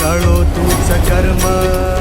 कळो तूच कर्म.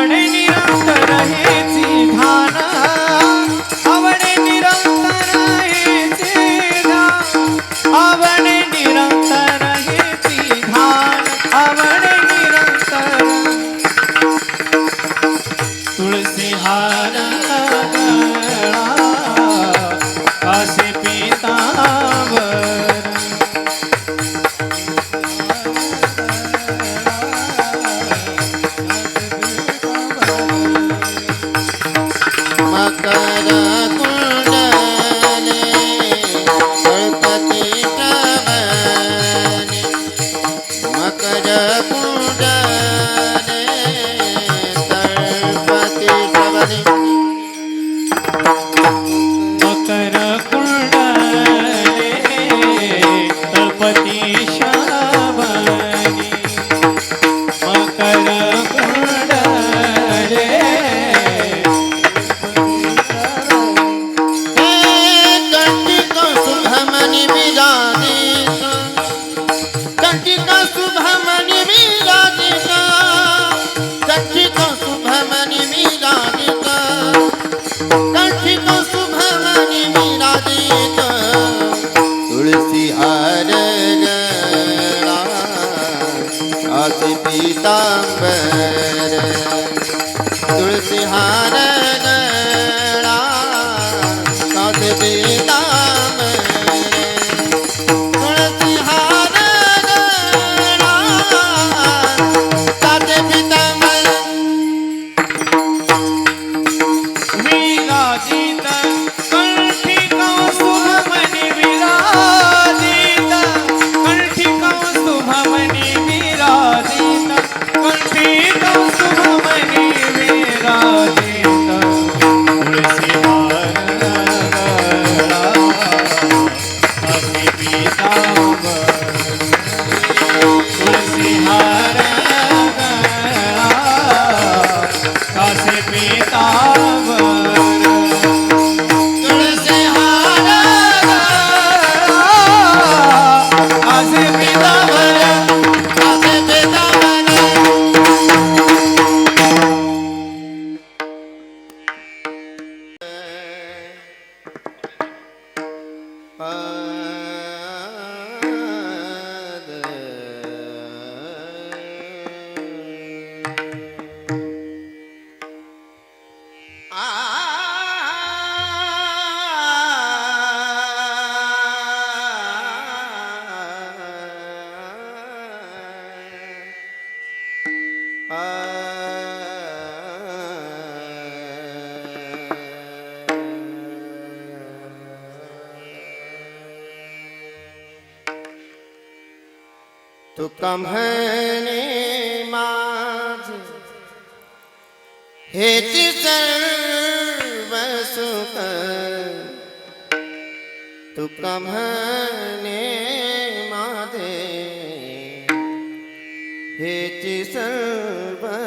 आवडे निरंतर हेची तु माधे हे सू कम् मधे हेति सर्वे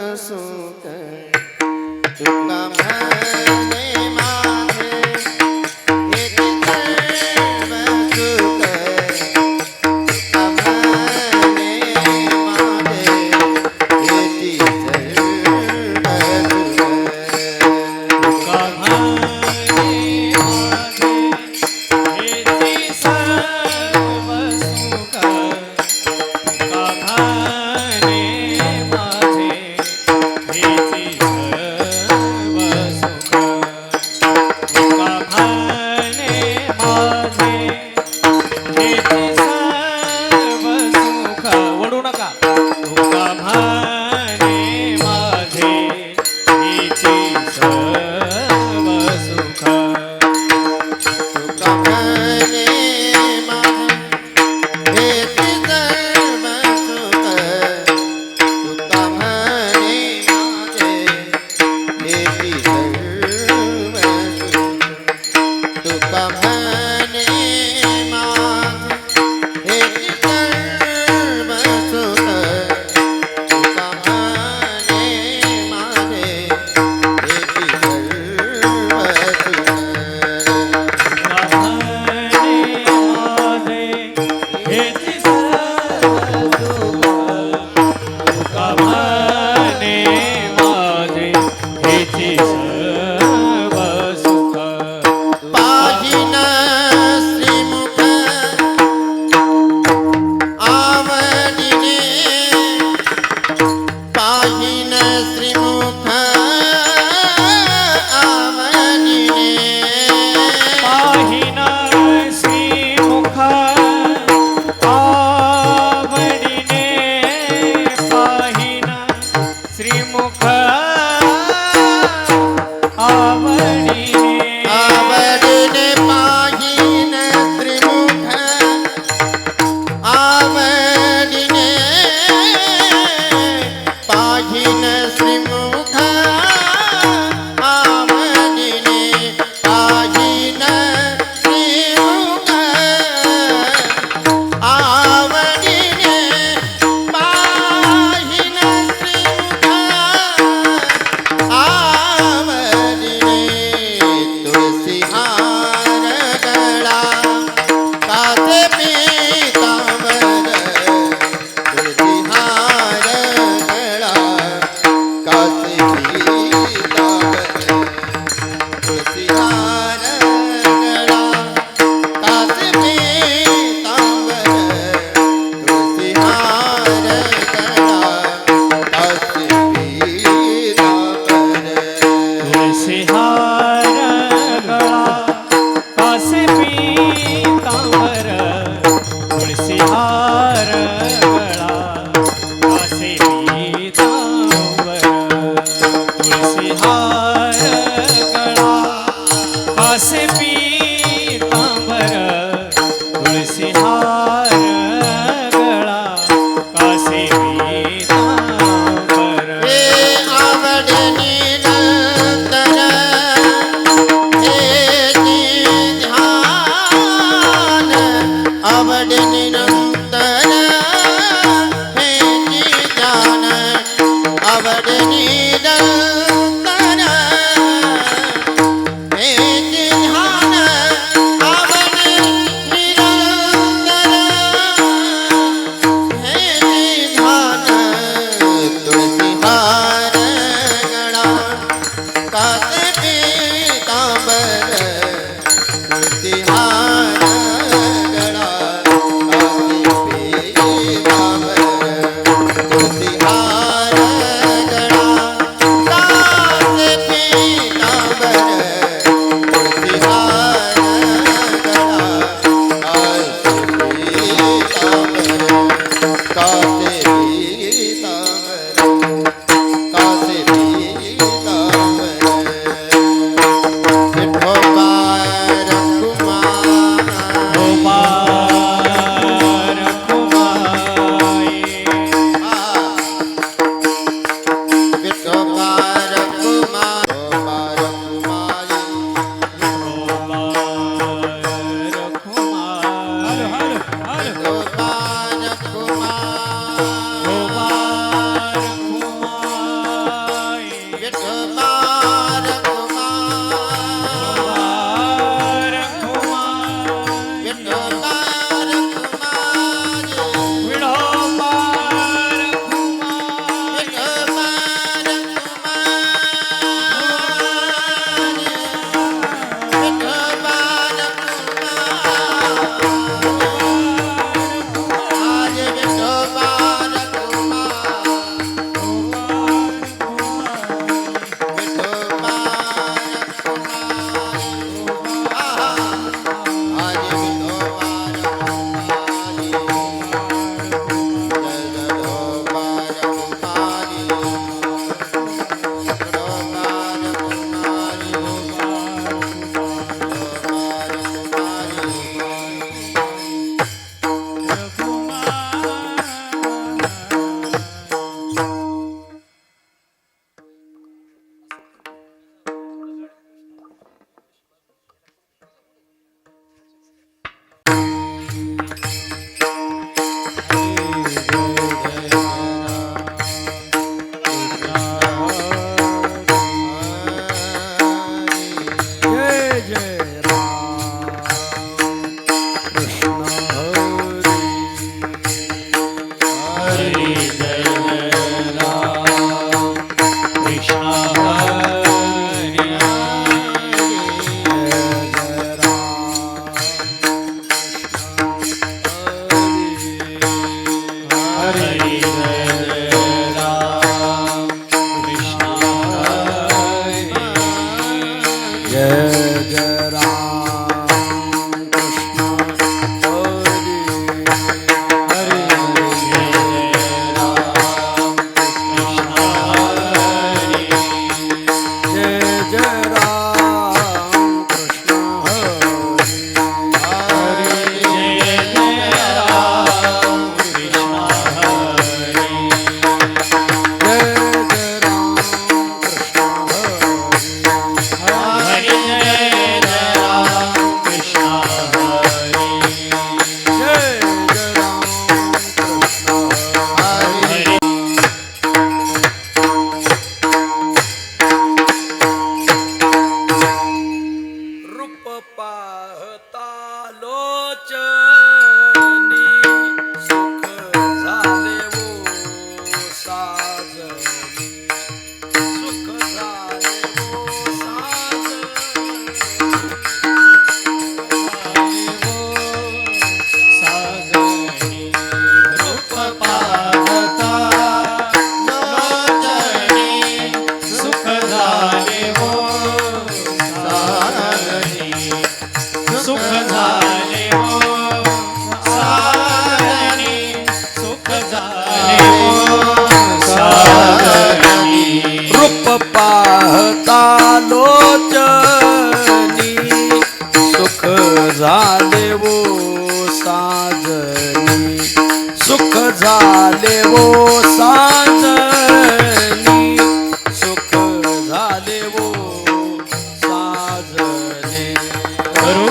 ഒരു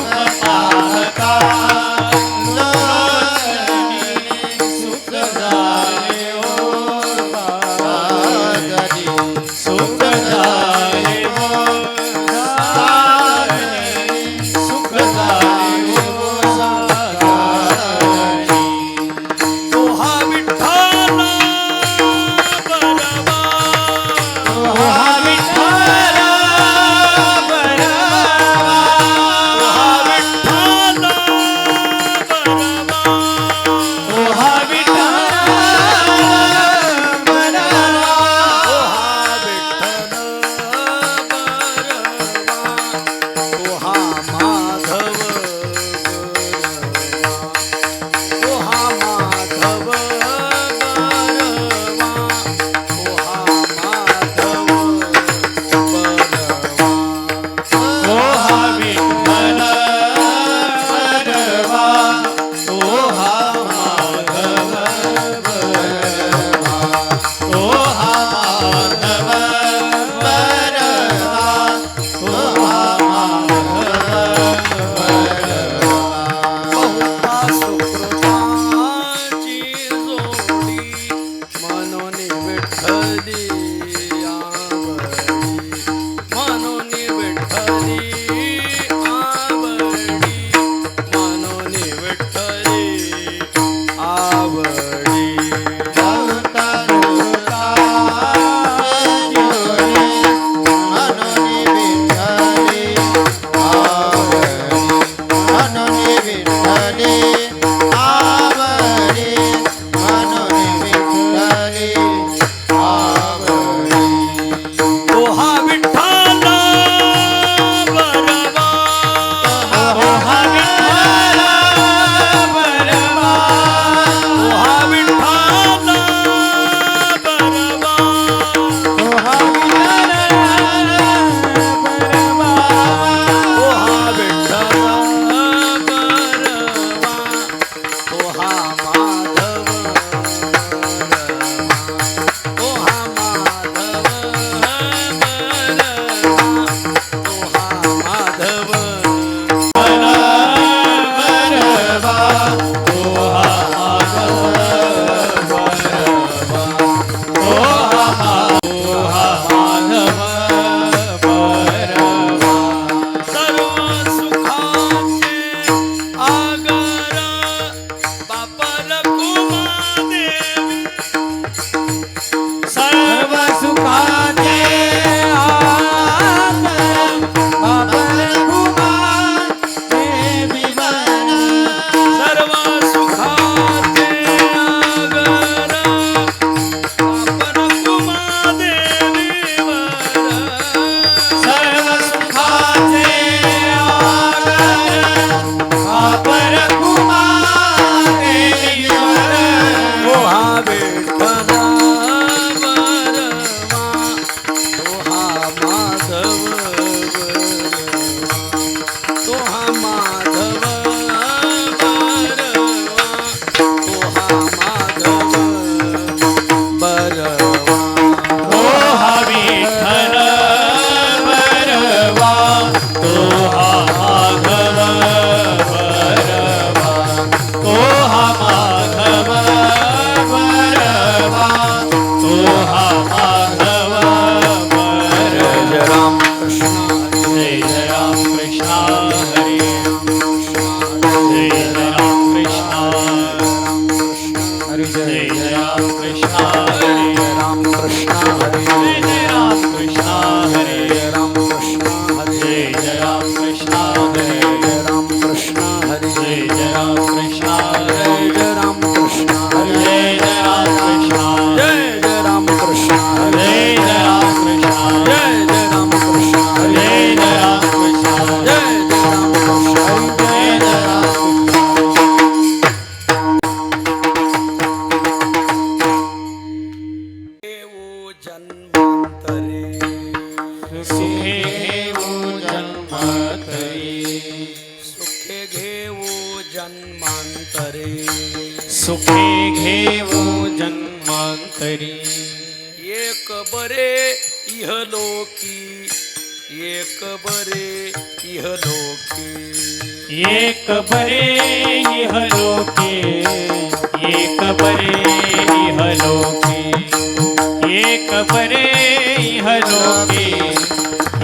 योगी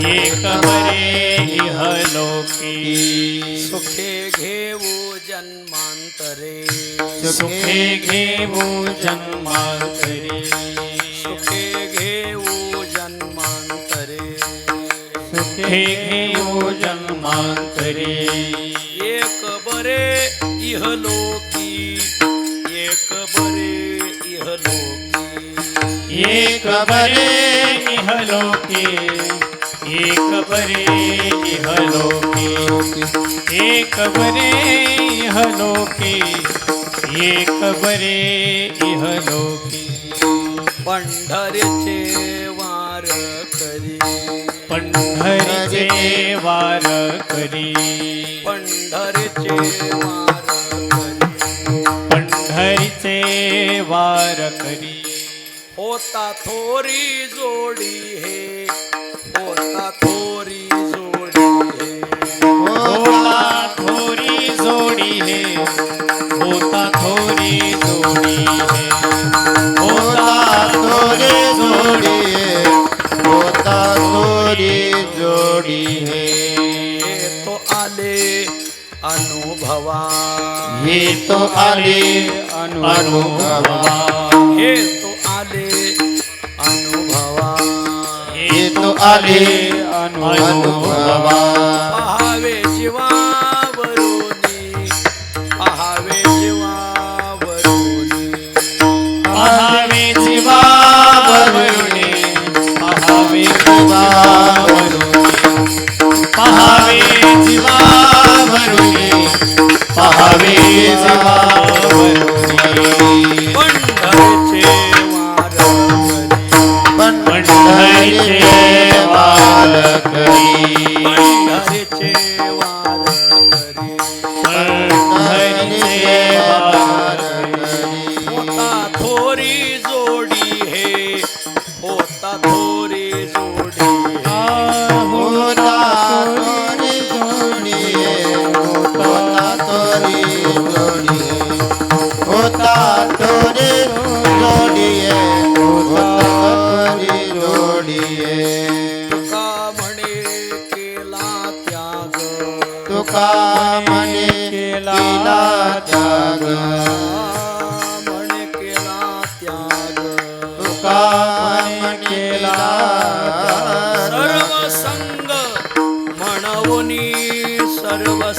ये कमरे इहलोकी सुखे घेवो जन्मांतरे। सुखे घेवो जन्मांतरे। सुखे घेवो जन्मांतरे। सुखे घेवो जन्मांतरे। ये कबरे इहलोकी ये कबरे इहलोकी एक बरे इह लोके एक बरे इह लोके एक बरे इह लोके एक बरे इह लोके पंढरीचे वार करी। पंढरीचे वार करी। पंढरीचे वार करी। पंढरीचे वार करी। હોતા થોરી જોડી હે હોતા थोरी જોડી હે. હોતા થોરી જોડી હે હોતા થોરી જોડી હે. હોતા થોરી જોડી હે હોતા થોરી જોડી હે. તો આલે અનુભવા. હે તો અનુભવા. હે અને અનુભવા म्हणे केला त्याग. म्हणे केला त्याग. केला सर्व संग म्हणवनी सर्व